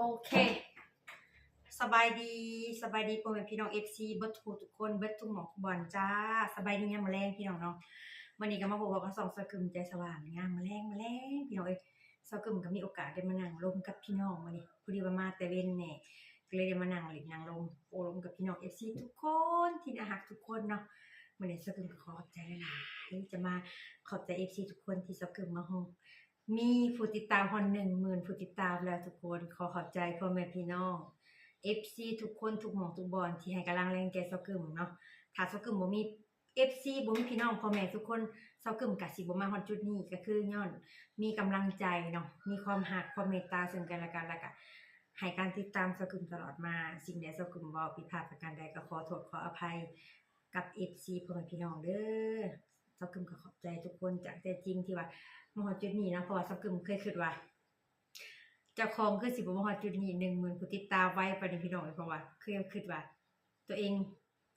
โอเค สบายดีสบายดีพ่อแม่พี่น้องเอฟซีเบิร์ทุกทุกคนเบิร์ทุกหมอกบอลจ้า สบายดีงามมาแรงพี่น้องเนาะวันนี้ก็มาพบกับสองสกึมใจสว่างงามมาแรงมาแรงพี่น้องเอ้ยสกึมก็มีโอกาสได้มานั่งลมกับพี่น้องวันนี้พอดีว่ามาแต่เว้นแน่ก็เลยได้มานั่งหลินนั่งลมโอลมกับพี่น้องเอฟซีทุกคนที่น่ารักทุกคนเนาะวันนี้สกึมขอบใจหลายจะมาขอบใจเอฟซีทุกคนที่สกึมมาฮง มีผู้ติดตามคนหนึ่งหมื่นผู้ติดตามแล้วทุกคนขอขอบใจพ่อแม่พี่น้อง FC ทุกคนทุกหม่องทุกบอลที่ให้กำลังแรงแก่ซากึมเนาะถ้าซากึมบ่มี FC บ่มีพี่น้องพ่อแม่ทุกคนซากึมก็สิบ่มาฮอดจุดนี้ก็คือย้อน มีกำลังใจเนาะมีความรักความเมตตาซึ่งกันและกันแล้วก็ให้การติดตามซากึมตลอดมา สิ่งใดซากึมเว้าผิดพลาดประการใดก็ขอโทษขออภัยกับ FC พ่อแม่พี่น้องเด้อซากึมก็ขอบใจทุกคนจากใจจริงที่ว่า มาฮอดจุดนี้นะเพราะว่าสักกึมเคยคิดว่าเจ้าของคือสิบมาฮอดจุดนี้10,000ผู้ติดตามไว้ปานนี้พี่น้องเพราะว่าเคยคิดว่า ตัวเอง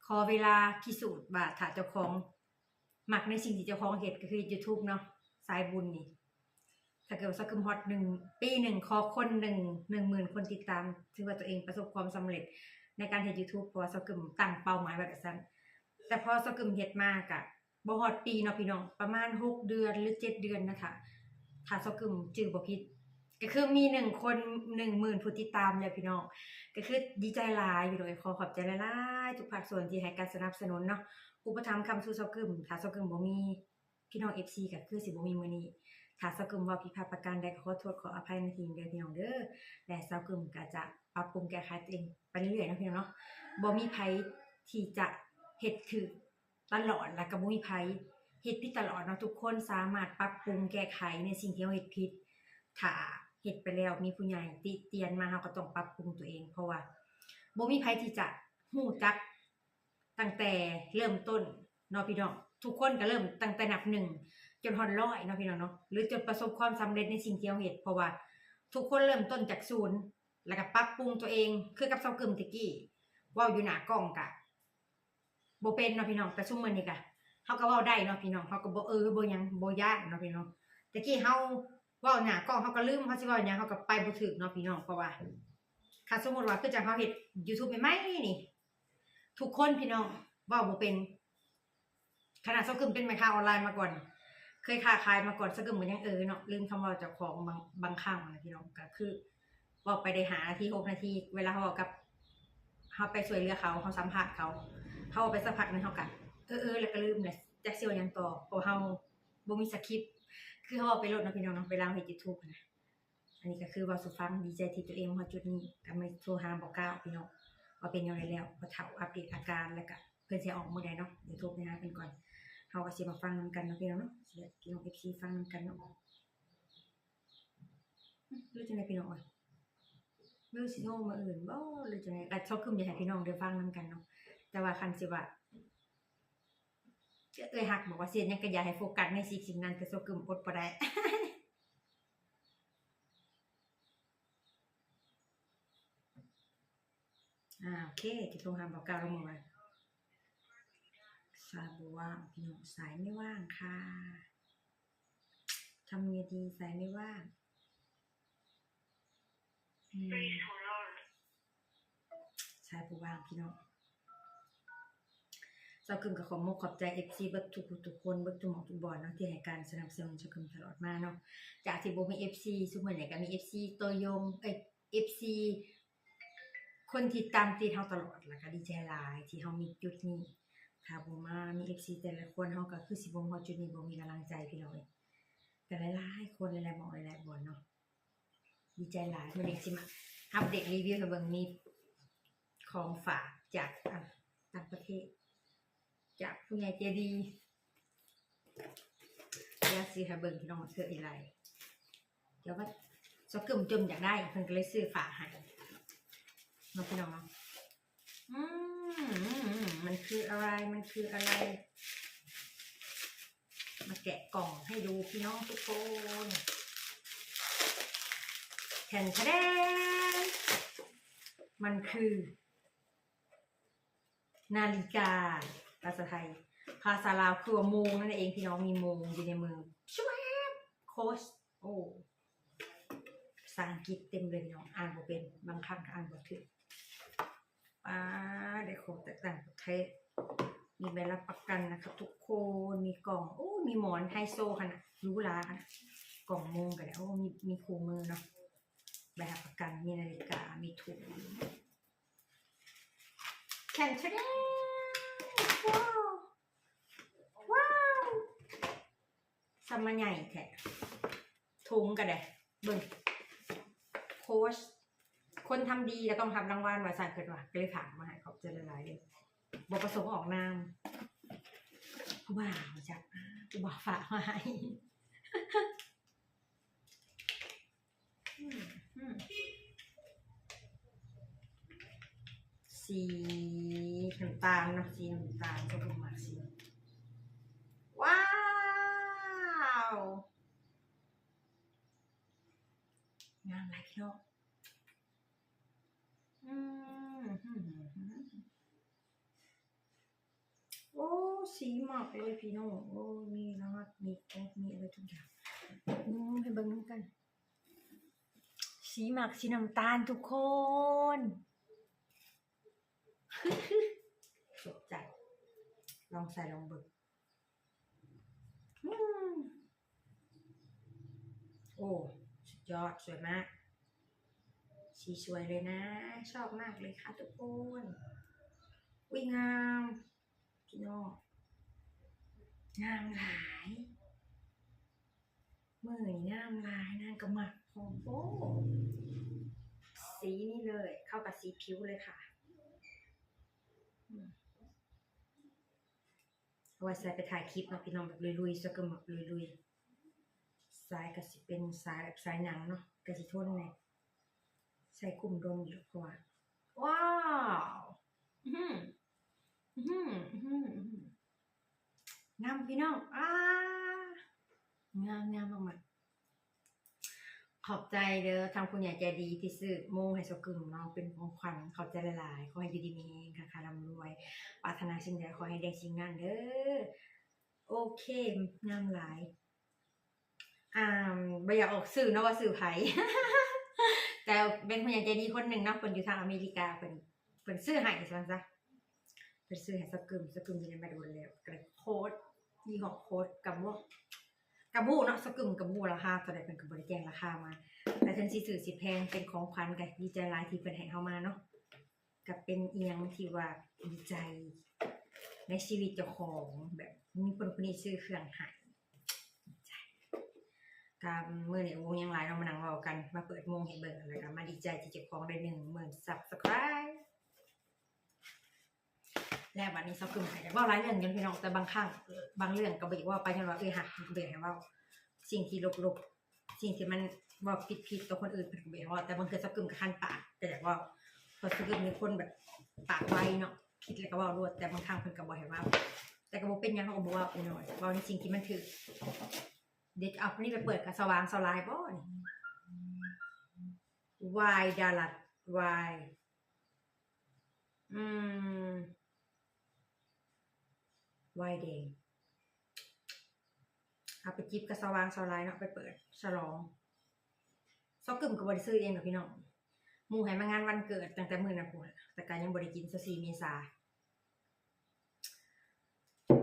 ขอเวลาพิสูจน์ว่าถ้าเจ้าของมักในสิ่งที่เจ้าของเฮ็ดก็คือ YouTube เนาะสายบุญนี่ถ้าเกิดว่าสักกึมฮอตหนึ่งปีหนึ่งขอคนหนึ่งหนึ่งหมื่นคนติดตามถือว่าตัวเองประสบความสำเร็จในการเฮ็ด YouTube เพราะว่าสักกึมตั้งเป้าหมายไว้แบบนั้นแต่พอสักกึมเฮ็ดมากอะ บ่ฮอดปีเนาะพี่น้องประมาณหกเดือนหรือเจ็ดเดือนนะคะถ้าสกึมจือบ่ผิดก็คือมีหนึ่งคนหนึ่งหมื่นผู้ติดตามแล้วพี่น้อง ก็คือดีใจหลายพี่น้องขอขอบใจหลายๆทุกภาคส่วนที่ให้การสนับสนุนเนาะอุปถัมภ์คำสู่สกึมถ้าสกึมบ่มีพี่น้อง FC ก็คือสิบ่มีมื้อนี้ถ้าสกึมว่าผิดพลาดประการใดขอโทษขออภัยในทีมเดียวพี่น้องเด้อและสกึมก็จะปรับปรุงแก้ไขตัวเองไปเรื่อยๆเนาะพี่น้องเนาะบ่มีไผที่จะเฮ็ดถึก ตลอดแล้วก็บ่มีไผเฮ็ดผิดตลอดเนาะทุกคนสามารถปรับปรุงแก้ไขในสิ่งที่เราเฮ็ดผิดถ้าเฮ็ดไปแล้วมีผู้ใหญ่ติเตียนมาเราก็ต้องปรับปรุงตัวเอง เพราะว่าบ่มีไผที่จะฮู้จักตั้งแต่เริ่มต้นเนาะพี่น้องทุกคนก็เริ่มตั้งแต่นับหนึ่งจนฮอดร้อยเนาะพี่น้องเนาะหรือจนประสบความสำเร็จในสิ่งที่เราเฮ็ดเพราะว่าทุกคนเริ่มต้นจากศูนย์แล้วก็ปรับปรุงตัวเอง คือกับเซากึมตะกี้ว้าอยู่หน้ากล้องกะ บ่เป็นเนาะพี่น้องแต่ซุ่มมื้อนี้กะเฮาก็เว้าได้เนาะพี่น้องเฮาก็บ่เออบ่หยังบ่ยากเนาะพี่น้องตะกี้เฮาเว้าหน้ากล้องเฮาก็ลืมเฮาสิเว้าหยังเฮาก็ไปบ่ถึกเนาะพี่น้องเพราะว่าถ้าสมมุติว่าคือจังเฮาเฮ็ด YouTube ใหม่ๆนี่ ทุกคนพี่น้องเว้าบ่เป็นขนาดเซากึมเป็นแม่ค้าออนไลน์มาก่อน เคยค้าขายมาก่อนสกก็เหมือนยังเออเนาะลืมคำว่าเจ้าของบางบางครั้งนะพี่น้องก็คือบอกไปได้หานาทีหกนาที เวลาเขาบอกกับเขาไปช่วยเหลือเขาเขาสัมผัสเขา เขาเอาไปสักพักนึงเขากันเออเออแล้วก็ลืมเลยจักเซียวหยังต่อเพราะเขาบ่มีสคริปต์คือเขาเอาไปโหลดเนาะพี่น้องเนาะเวลาเฮ็ด YouTube นะอันนี้ก็คือว่าสุฟังดีใจที่ตัวเองมาจุดนี้ก็ไม่โทรหาบอกกล่าวพี่น้องว่าเป็นยังไงแล้วพอเฒ่าอัปเดตอาการแล้วก็เพิ่นสิออกมื้อใดเนาะเดี๋ยวโทรไปหาเพิ่นก่อนเฮาก็สิมาฟังนำกันเนาะพี่น้องเนาะสิได้พี่น้อง FC ฟังนำกันเนาะอืมหรือจังได๋พี่น้องเอ้ยหรือสิโทรมาอื่นบ่หรือจังได๋ก็ชอบคืออยากให้พี่น้องได้ฟังนำกันเนาะ แต่ว่าคันสิว่าเอ้ยฮักบอกว่าเสียหยังก็อย่าให้โฟกัสในสิ่งสิ่งนั้นแต่โซกึมอดบ่ได้อ่าโอเคจะโทรหาบอกกล่าวแล้วมื้อว่าสายบัวว่างพี่น้องสายไม่ว่างค่ะทำไงดีสายไม่ว่างอืมสายบัวว่างพี่น้อง เจ้ากึ่งกับขอมกขอบใจเอฟซีบิดทุกทุกคนบิดทุกหมองทุกบอลเนาะที่ให้การสนับสนุนเจ้ากึ่งตลอดมาเนาะจากที่โบมีเอฟซีซุมื้อนี้ก็มีเอฟซีตัวยงเอ้ยเอฟซีคนที่ตามตีเฮาตลอดแล้วก็ดีใจหลายที่เฮามีจุดนี้ถ้าบ่มามี FC แต่ละคนเฮาก็คือสิบ่ฮอดจุดนี้บ่มีกำลังใจพี่น้องเอ้ยแต่หลายๆคนหลายๆหมองหลายๆบอนเนาะดีใจหลายมื้อนี้สิมาอัปเดตรีวิวให้เบิ่งมีของฝากจากต่างประเทศ จากผู้ใหญ่ใจดีอยากสิให้เบิ่งพี่น้องว่าคืออะไรเดี๋ยวว่าสกึมจมอยากได้เพิ่นก็เลยซื้อฝากให้เนาะพี่น้องอืมมันคืออะไรมันคืออะไร มาแกะกล่องให้ดูพี่น้องทุกคนแทนแทนมันคือ นาฬิกา ภาษาไทย ภาษาลาวคือโมงนั่นเองพี่น้องมีโมงอยู่ในมือช่วยโคชโอ้ภาษาอังกฤษเต็มเลยพี่น้องอ่านบ่เป็นบางครั้งอ่านบ่ถึกอ่าได้ของแตกต่างประเทศมีใบรับประกันนะครับทุกคนมีกล่องโอ้มีหมอนไฮโซขนาดหรูหราขนาดกล่องมงกันแล้วโอ้มีมีคู่มือเนาะใบรับประกันมีนาฬิกามีถุงแข่งชนว้าว ว้าว สมัยใหญ่แท้ถุงกันเลยเบิ่งโค้ชคนทำดีแล้วต้องทำรางวัลว่าสั่นเกิดว่าก็เลยถามมาให้ขอบใจหลายๆเลยบอกประสงค์ออกนามผู้บ่าวจากผู้บ่าวฝากมาให้อืมอืมสีน้ำตาลนาะสีน้ำตาลก็เป็นมาสีว้าว งามไรพี่น้องอืมโอ้สีหมากเลยพี่น้องโอ้มีรหัสมีแก๊สมีอะไรทุกอย่างอืมให้เบิ่งน้ำกัน สีหมากสีน้ำตาลทุกคนสนใจ ลองใส่ลองเบิ่ง โอ้ สุดยอดสวยมาก สีสวยเลยนะ ชอบมากเลยค่ะทุกคนวิ่งงามพี่น้องงามหลายเมื่อนงามหลายนางกระหมักโอ้โหสีนี่เลย เข้ากับสีผิวเลยค่ะเอาไว้ใส่ไปถ่ายคลิปเนาะพี่น้องแบบลุยๆสกมแบบลุยๆ สายก็สิเป็นสายแบบสายหนังเนาะก็สิทนเลยใส่กลุ่มดมอยู่เพราะว่าว้าวอื้อหืออื้อหืออื้อหืองามพี่น้องอ้างามงามมากๆขอบใจเด้อทางคุณใหญ่ใจดีที่ซื้อโมงให้สกึมเนาะเป็นของขวัญขอบใจหลายๆขอให้อยู่ดีมีเองค่ะค่ะร่ำรวยปรารถนาสิ่งใดขอให้ได้สิ่งนั้นเด้อโอเคงามหลาย อ่าไม่อยากออกสื่อเนาะว่าสื่อไผแต่เป็นคนอย่างใจดีคนหนึ่งเนาะคนอยู่ทางอเมริกาเป็นเป็นซื้อให้ใช่ไหมจ๊ะเป็นซื้อให้สกึมสกึมจะได้มาโดนแล้วกระโคดยี่ห้อโคดกับพวกกับบูเนาะสกึมกับบูราคาตอนใดเป็นกับบริแจงราคามา แต่ถึงสิสื่อสิแพงเป็นของขวัญกันดีใจลายที่เป็นให้เฮามาเนาะกับเป็นเอียงที่ว่าดีใจในชีวิตเจ้าของแบบมีคนคนนี้ซื้อเครื่องหาย กับเมื่อเนี่ยวงยังไลน์เรามานั่งเว้ากัน มาเปิดวงเห็นเบิ่งอะไรกันมาดีใจที่เจ้าของได้หนึ่งหมื่นซับสไครต์และวันนี้ซอกึมหายจากว่าหลายเรื่องยังพี่น้องแต่บางครั้งบางเรื่องก็บอกว่าไปยันว่าเออหักเบื่อให้เว่าสิ่งที่ลบๆสิ่งที่มันว่าผิดๆต่อคนอื่นเป็นเบื่อให้เว่าแต่บางเทีซอกึมกับขั้นปากแต่ว่าเพราะคือมีคนแบบปากไวเนาะคิดแล้วก็ว่ารวดแต่บางครั้งเพิ่นก็บ่ให้เว่าแต่ก็บ่เป็นยังเขาก็บ่เว่าไปหน่อยว่าในสิ่งที่มันถือ เด็กเอาคนนี้ไปเปิดกับสว่างสลายบ่นี่วายดาลัดวายอืมวายแดงเอาไปจิบกับสว่างสลายเนาะไปเปิดฉลองซอกกึ่มก็บ่ได้ซื้อเองดอกพี่น้องมู่ให้มางานวันเกิดตั้งแต่มื้อนั้นพุ่นแต่การยังบ่ได้กินซะ4เมษา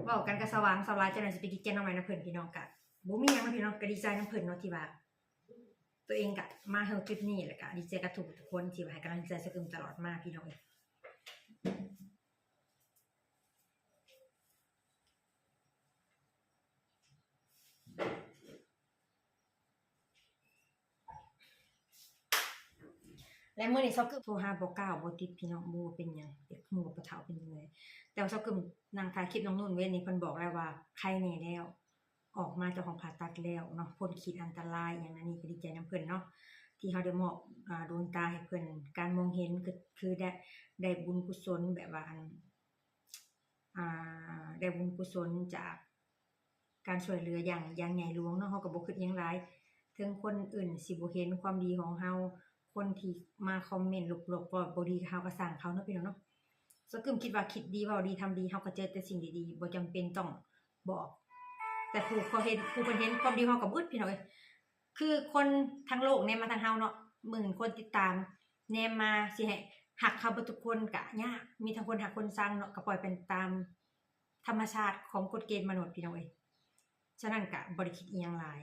ว้ากันกับสว่างสวายจังได๋สิไปกินแกงน่อไม้น้ำเพิ่นพี่น้องกะ บ่มีหยังนพี่น้องก็ดีใจน้ำเพิ่นเนาะที่ว่า ตัวเองกะมาเฮาจุดนี้แหละกะดีใจกับทุกทุกคนที่ว่าให้กำลังใจสกึมตลอดมาพี่น้องเอ้ยและมื้อนี้ซอกึมโทรหาบ่กล้าบ่ติดพี่น้องบ่ว่าเป็นหยังเด็กมู่บ่เฒ่าเป็นจังไดแต่ว่าซอกึมนางถ่ายคลิปน้องนุ่นเว้นนี่เพิ่นบอกแล้วว่าใครแน่แล้ว ออกมาจากห้องผ่าตัดแล้วเนาะพ้นขีดอันตรายอย่างนั้นนี่ก็ดีใจนํเพิ่อนเนาะที่เขาได้มอบอ่าดวงตาให้เพิ่อนการมองเห็นคือคือได้ได้บุญกุศลแบบว่าอ่าได้บุญกุศลจากการช่วยเหลืออย่างอย่างใหญ่หลวงเนาะเฮาก็บ่คิดหยังหลายถึงคนอื่นสิบเห็นความดีของเฮาคนที่มาคอมเมนต์หลบๆบ่บ่ดีเฮาก็สร้างเขาเนาะพี่น้องเนาะสกึมคิดว่าคิดดีว้าดีทำดีเฮาก็เจอแต่สิ่งดีๆบ่จำเป็นต้องบอก แต่ผู้เขาเห็นผู้เพิ่นเห็นความดีเขากับบึดพี่น้องเอ้ยคือคนทั้งโลกเนี่ยมาทางเฮาเนาะหมื่นคนติดตามแนมมาสิให้หักเขาบทุกคนก็ยากมีทั้งคนหักคนสร้างเนาะก็ปล่อยเป็นตามธรรมชาติของกฎเกณฑ์มนุษย์พี่น้องเอ้ยฉะนั้นก็บ่ได้คิดอีหยังหลาย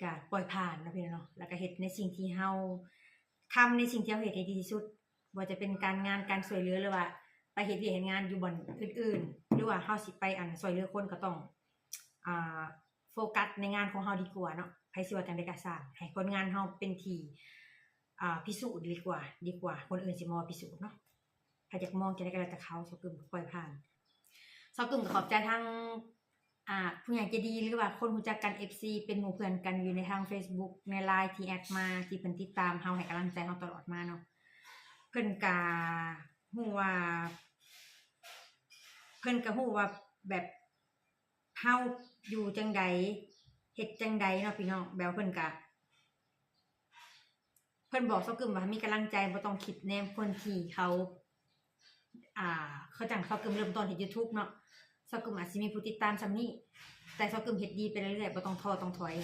ก็ปล่อยผ่านเนาะพี่น้องเนาะแล้วก็เฮ็ดในสิ่งที่เฮาทำในสิ่งที่เฮาเฮ็ดให้ดีที่สุดว่าจะเป็นการงานการช่วยเหลือหรือว่า ไปเฮ็ดเวียกเฮ็ดงานอยู่บ่อนอื่นๆ หรือว่าเฮาสิไปอันช่วยเหลือคนก็ต้อง โฟกัสในงานของเฮาดีกว่าเนาะไผสิว่าจังได๋ก็สร้างให้ผลงานเฮาเป็นทีพิสูจน์ดีกว่า ดีกว่า คนอื่นสิมาพิสูจน์เนาะถ้าอยากมองจังได๋ก็แล้วแต่เขาเซากึมปล่อยผ่านเซากึมขอบใจทางผู้ใหญ่ใจดีหรือว่าคนรู้จักกัน FC เป็นหมู่เพื่อนกันอยู่ในทาง Facebook ใน LINE ที่แอดมาที่เพิ่นติดตามเฮาให้กำลังใจเฮาตลอดมาเนาะเพิ่อนก็ฮู้ว่า เพิ่อนก็ฮู้ว่าแบบเฮา อยู่จังใดเฮ็ดจังใดเนาะพี่น้องแบบว่าเพิ่นก็เพิ่นบอกซากึมว่ามีกำลังใจบ่ต้องคิดแนมคนที่เขา อ่า เขาจังเซากึมเริ่มต้นเฮ็ด YouTube เนาะซากึมอาจสิมีผู้ติดตามส่ำนี้แต่ซากึมเฮ็ดดีไปเรื่อยๆบ่ต้องท้อต้องถอย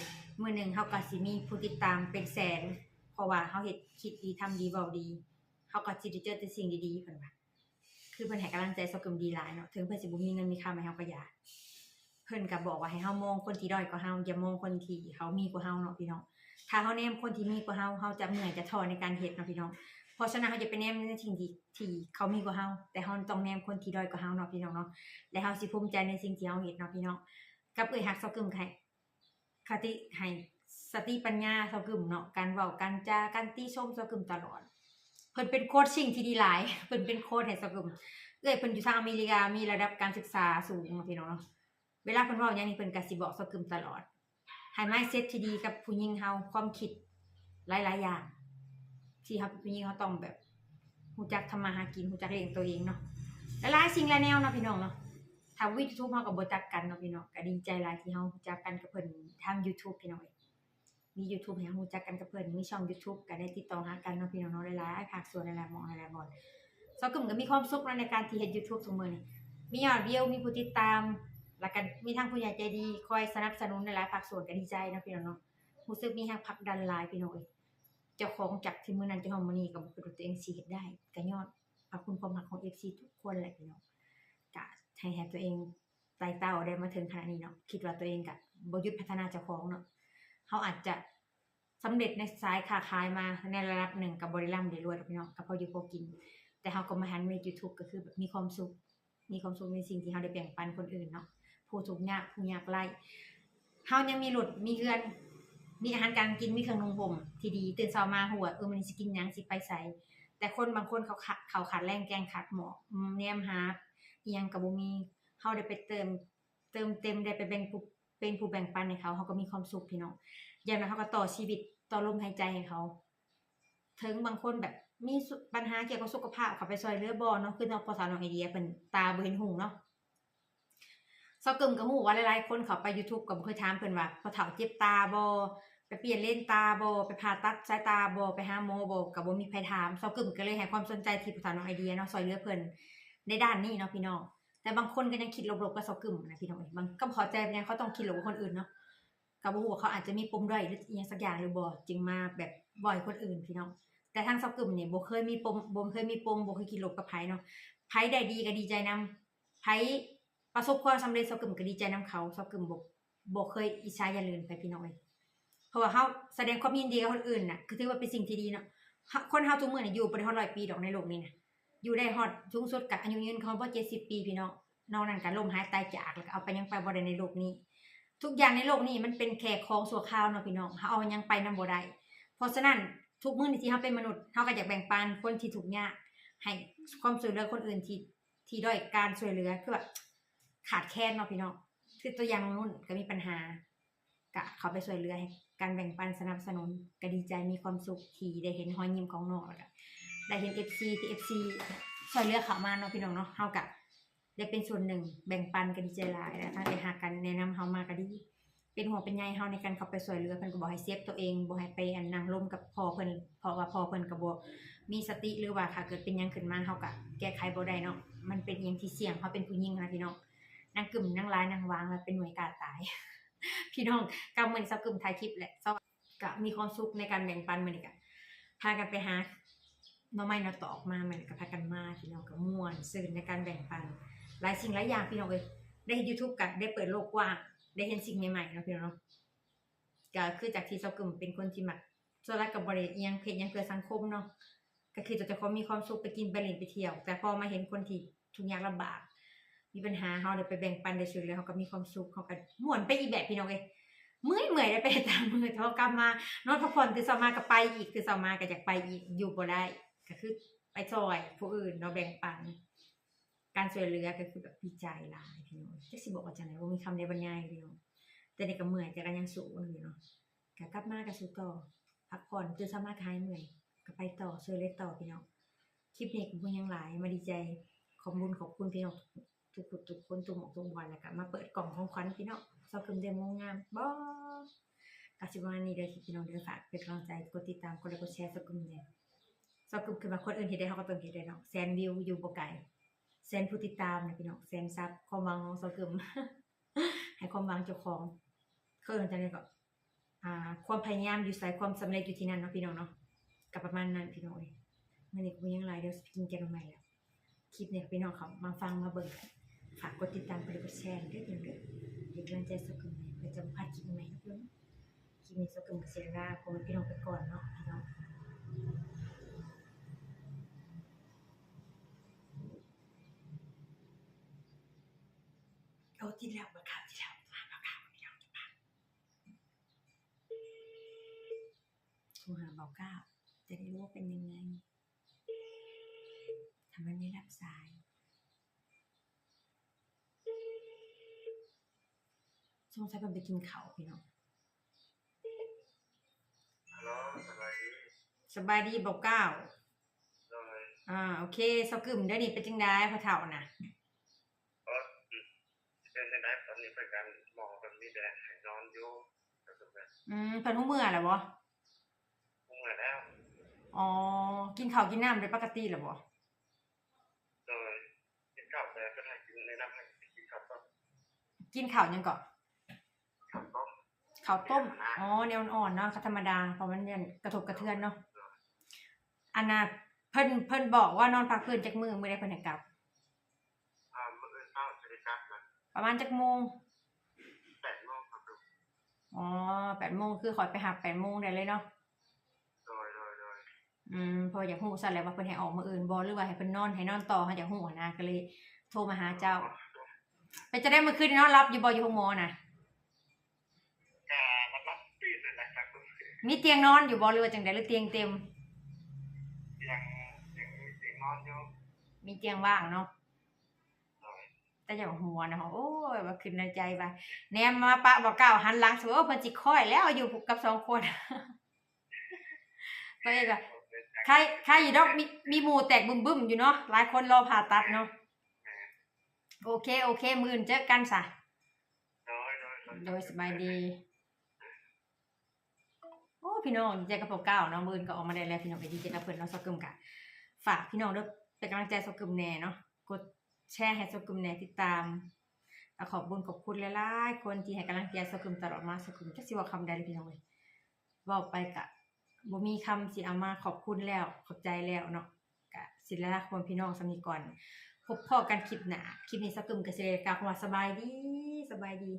มื้อหนึงเฮาก็สิมีผู้ติดตามเป็นแสนเพราะว่าเฮาเฮ็ดคิดดีทำดีเว้าดีเฮาก็สิได้เจอแต่สิ่งดีๆเพิ่นว่าคือเพิ่นให้กำลังใจซากึมดีหลายเนาะถึงเพิ่นสิบ่มีเงินมีค่าให้เฮาก็อยาก เพิ่นก็บอกว่าให้เฮามองคนที่ด้อยกว่าเฮาอย่ามองคนที่เขามีกว่าเฮาเนาะพี่น้อง ถ้าเฮาแนมคนที่มีกว่าเฮาเฮาจะเหนื่อยจะท้อในการเฮ็ดเนาะพี่น้อง เพราะฉะนั้นเฮาจะไปแนมในสิ่งที่ที่เขามีกว่าเฮาแต่เฮาต้องแนมคนที่ด้อยกว่าเฮาเนาะพี่น้องเนาะ และเฮาสิภูมิใจในสิ่งที่เฮาเฮ็ดเนาะพี่น้อง กับเอ้ยฮักซากึมให้คติให้สติปัญญาซากึมเนาะ การเว้าการจาการติชมซากึมตลอด เพิ่นเป็นโค้ชชิ่งที่ดีหลาย เพิ่นเป็นโค้ชให้ซากึมเอ้ยเพิ่นอยู่ทางอเมริกามีระดับการศึกษาสูงเนาะพี่น้องเนาะ เวลาเพิ่นเว้าหยังนี่เพิ่นก็สิบอกเซากึมตลอดให้ mindset ที่ดีกับผู้หญิงเฮาความคิดหลายๆอย่าง ที่เฮาเป็นผู้หญิงเฮาต้องแบบรู้จักทำมาหากินรู้จักเลี้ยงตัวเองเนาะหลายๆสิ่งหลายแนวเนาะพี่น้องเนาะทางวิทยุเฮาก็บ่จักกันเนาะพี่น้องก็ดีใจหลายที่เฮารู้จักกันกับเพิ่นทาง YouTube พี่น้องเอ้ยมี YouTube ให้เฮารู้จักกันกับเพิ่นมีช่อง YouTube ก็ได้ติดต่อหากันเนาะพี่น้องเนาะหลายๆภาคส่วนหลายๆมองหลายๆบอนซอกึมก็มีความสุขนะในการที่เฮ็ด YouTube ทุกมื้อนี่มียอดวิวมีผู้ติดตาม แล้วก็มีทางผู้ใหญ่ใจดีคอยสนับสนุนในหลายภาคส่วนก็ดีใจนะพี่น้องเนาะรู้สึกมีแรงผลักดันหลายพี่น้องเอ้ยจ้าของจากที่มือนั้นจนฮอดมื้อนี้ก็บ่คิดว่ตัวเองสิเฮ็ดได้ก็ยอดขอบคุณความรักของ FC ทุกคนแหละพี่น้องก็ให้ให้ตัวเองไต่เต้าได้มาถึงขนาดนี้เนาะคิดว่าตัวเองก็บ่หยุดพัฒนาเจ้าของเนาะเฮาอาจจะสำเร็จในสายค้าขายมาในระดับหนึ่งก็บ่ได้ร่ำได้รวยพี่น้องก็พออยู่พอกิน แต่เฮาก็มาหันมา YouTube ก็คือแบบมีความสุขมีความสุขในสิ่งที่เฮาได้แบ่งปันคนอื่นเนาะ ผู้ทุกข์ยากผู้ยากไร้เฮายังมีรถมีเรือน มีอาหารการกินมีเครื่องนุ่งห่มที่ดีตื่นเช้ามาหัวเออมันสิกินหยังสิไปไสแต่คนบางคนเขาขาดเขาขาดแรงแกงขาดหมออืมแนมหาอิหยังก็บ่มีเฮาได้ไปเติม เติมเต็มได้ไปแบ่งผู้เป็นผู้แบ่งปันให้เขาเฮาก็มีความสุขพี่น้องอย่างนั้นเขาก็ต่อชีวิตต่อลมหายใจให้เขาถึงบางคนแบบมีปัญหาเกี่ยวกับสุขภาพเขาไปซอยเลือบ่เนาะคือเนาพอสาวน้องไอเดียเพิ่นตาบ่เห็นหุงเนาะ ซอกึมก็ฮู้ว่าหลายๆคนเขาไป YouTube ก็บ่เคยถามเพิ่นว่าพอเฒ่าเจ็บตาบ่ไปเปลี่ยนเลนตาบ่ไปผ่าตัดสายตาบ่ไปหาหมบ่ก็บ่มีใครถามซอกึมก็เลยให้ความสนใจที่พอสาวน้องไอเดียเนาะซอยเหลือเพิ่นในด้านนี้เนาะพี่น้องแต่บางคนก็ยังคิดลบๆกับซอกึมนะพี่น้องบางก็พอใจเป็นหยังเขาต้องคิดลบกับคนอื่นเนาะก็บ่ฮู้ว่าเขาอาจจะมีปมด้อยหรืออีหยังสักอย่างหรือบ่จึงมาแบบบ่อยคนอื่นพี่น้องแต่ทางซอกกึมเนี่ยบ่เคยมีปมบ่เคยมีปมบ่เคยคิดลบกับไผเนาะไผได้ดีก็ดีใจนำไผ ประสบความสำเร็จซอกกึมก็ดีใจนำเขาซอกกึมบ่บ่เคยอิจฉาอย่าลืนไปพี่น้อยเพราะว่าเฮาแสดงความยินดีกับคนอื่นน่ะคือถือว่าเป็นสิ่งที่ดีเนาะคนเฮาทุกมื้อนี่อยู่บ่ได้ฮอด100ปีดอกในโลกนี้นะอยู่ได้ฮอดสูงสุดก็อายุยืนเขาบ่70ปีพี่น้องนอกนั้นก็ล้มหายตายจากแล้วเอาไปยังไปบ่ได้ในโลกนี้ ทุกอย่างในโลกนี้มันเป็นแค่ของชั่วคราวเนาะพี่น้องเฮาเอายังไปนำบ่ได้เพราะฉะนั้นทุกมื้อนี้ที่เฮาเป็นมนุษย์เฮาก็อยากแบ่งปันคนที่ทุกยากให้ความช่วยเหลือคนอื่นที่ที่ด้อยการช่วยเหลือคือแบบ ขาดแคลนเนาะพี่น้องคือตัวอย่างนู้นก็มีปัญหาก็เขาไปช่วยเหลือให้การแบ่งปันสนับสนุนก็ดีใจมีความสุขที่ได้เห็นรอยยิ้มของน้องแล้วก็ได้เห็น FC ที่ FC ช่วยเหลือเขามาเนาะพี่น้องเนาะเฮาก็ได้เป็นส่วนหนึ่งแบ่งปันกันดีใจหลายแล้วถ้าได้หากันแนะนำเฮามาก็ดีเป็นห่วงเป็นใยเฮาในการเข้าไปช่วยเหลือเพิ่นก็บ่ให้เซฟตัวเองบ่ให้ไปอันนั่งร่มกับพอเพิ่นพราะว่าพอเพิ่นก็บ่มีสติหรือว่าค่ะเกิดเป็นยังขึ้นมาเฮาก็แก้ไขบ่ได้เนาะมันเป็นอิหยังที่เสี่ยงเฮาเป็นผู้หญิงนะพี่น้อง นางกึ่มนางร้ายนางวางแล้วเป็นหน่วยกล้าตาย พี่น้องกำมือนี้เซากึ่มถ่ายคลิปแหละเซาก็ก็มีความสุขในการแบ่งปันมื้อนี้ก็พากันไปหาหน่อไม้หน่อตอกมามื้อนี้ก็พากันมาพี่น้องก็ม่วนซื่นในการแบ่งปัน หลายสิ่งหลายอย่างพี่น้องเอ้ยได้เห็น YouTube กันได้เปิดโลกกว้างได้เห็นสิ่งใหม่ๆนะพี่น้องก็คือจากที่เซากึมเป็นคนที่มักส่วนแรกก็บ่ได้อิหยังเพจยังเพื่อสังคมเนาะก็คือตัวเจ้าของมีความสุขไปกินไปเล่นไปเที่ยว แต่พอมาเห็นคนที่ทุกข์ยากลำบาก มีปัญหาเฮาได้ไปแบ่งปันได้ช่วยเหลือเฮาก็มีความสุขเฮาก็ม่วนไปอีกแบบพี่น้องเอ้ยเมื่อยเมื่อยได้ไปตามมือเฮากลับมานอนพักผ่อนตื่นเช้ามาก็ไปอีกตื่นเช้ามาก็อยากไปอีกอยู่บ่ได้ก็คือไปซอยผู้อื่นเนาแบ่งปัน การช่วยเหลือก็คือแบบดีใจหลายพี่น้องจักสิบอกว่าจังไดบ่ามีคำใดบรรยายพี่น้องแต่ในก็เมื่อยแต่ก็ยังสู้อยู่เนาะก็กลับมาก็สู้ต่อพักผ่อนตื่นเช้ามาก็หายเมื่อยก็ไปต่อช่วยเหลือต่อพี่น้องคลิปนี้ก็ยังหลายมาดีใจขอบคุณขอบคุณพี่น้อง ทุกๆทุกคนทุกหมอกทุกวันแล้วก็มาเปิดกล่องของขวัญพี่น้องซาคึมเดโมงามบ่ก็สิประมานี้เด้พี่น้องเด้อฝากเป็นกำลังใจกดติดตามกดไลค์กดแชร์ซาคึมแหน่เซาคึมคือว่าคนอื่นเฮ็ดได้เฮาก็ต้องเฮ็ดได้เนาะแสนวิวอยู่บ่ไกลแสนผู้ติดตามนะพี่น้องแสนซับความหวังของเซากึมให้ความหวังเจ้าของคือเอิ้นจังได๋ก็อ่าความพยายามอยู่ไสความสำเร็จอยู่ที่นั่นเนาะพี่น้องเนาะก็ประมาณนั้นพี่น้องเอ้ยมื้อนี้ก็บ่ยังหลายเดี๋ยวสิไปกินแกงใหม่แล้วคลิปเนี้พี่น้องเขามาฟังมาเบิ่งกัน ฝากกดติดตามกดไลค์กดแชร์ด้วยเด้อเด้อเป็นกำลังใจเซากึมให้เพื่อจะบ่พาดคลิปใหม่ๆนะพี่น้องคลิปนี้เกึมก็สิลาพวกพี่น้องไปก่อนเนาะพี่น้องเอาที่แล้วมาข่าวที่แล้วมามาข่าวพี่น้องจะมาโทรหาเบาเก้าจะได้รู้ว่าเป็นยังไงทำไมไม่รับสาย สงสัยมันไปกินเขาวพี่น้องฮัลโหลสบายดีสบายดีเบาเก้าโดยอ่าโอเคเสากึ่มได้นี่เป็นจังได้พอเท่าน่ะเอออืมเป็นจังไดตอนนี้เพิ่นกันหมอเพิ่นมีแต่ให้นอนอยู่ก็สุดแล้วอืมเพิ่นหูเมื่อแหละบ่เมื่อยแล้วอ๋อกินข้าวกินน้ำได้ปกติแหละบ่โดยกินข้าวแต่ก็ให้กินในน้ำให้กินข้าวต้มกินข้าวยังก่อน ข้าวต้มข้าวต้ม อ๋อแนวอ่อนๆเนาะก็ธรรมดา เพราะมันยังกระทบกระเทือนเนาะอันน่ะเพิ่นเพิ่นบอกว่านอนพักพื้นจักมือมื้อใดเพิ่นให้กลับอ่ามื้ออื่นเช้าจะได้กลับมาประมาณจักโมง8โมงครับลูกอ๋อ8โมงคือขอยไปหา8โมงได้เลยเนาะโดยโดยโดยอืมเพออยากฮู้ซั่นแหละว่าเพิ่นให้ออกมื้ออื่นบ่หรือว่าให้เพิ่นนอนให้นอนต่อให้อยากฮู้หั้นนะก็เลย โทรมาหาเจ้าไปจะได้มื้อคืนนี้นอนรับอยู่บ่อยู่ห้องหมอน่ะ มีเตียงนอนอยู่บ่หรือว่าจังได๋หรือเตียงเต็มยังยังมีเสียงนอนอยู่มีเตียงว่างเนาะโดยแต่อย่าหัวนะโอ้ยว่าขึ้นในใจไปแนมมาปะบอกเก่าหันหลังสวยว่าเพิ่นสิค่อยแล้วอยู่กับสองคนตัวเองก็ใครใครอยู่ดอกมีมีหมู่แตกบึ้มๆอยู่เนาะหลายคนรอผ่าตัดเนาะโอเค โอเค มื้ออื่นเจอกันซะโดยโดยโดยสบายดีโอ้ พี่น้องดีใจกับพวกเก้าเนาะมื้ออื่นก็ออกมาได้แล้วพี่น้องไปดีใจกับเพิ่อนเนาะสกึมกะฝากพี่น้องด้วยเป็นกำลังใจสกึมแน่เนาะกดแชร์ให้สกึมแน่ติดตามขอบคุญขอบคุณหลายๆคนที่ให้กำลังใจสกุมตลอดมาสกุมจักสิว่าคำใดเลยพี่น้องเอ้ยเว้าไปกะบ่มีคำสิเอามาขอบคุณแล้วขอบใจแล้วเนาะกะสิลาคนพี่น้องสมีก่อนพบพ่อกันคลิปหนาคลิปนี้สกุมก็สิได้กาวคำว่าสบายดีสบายดี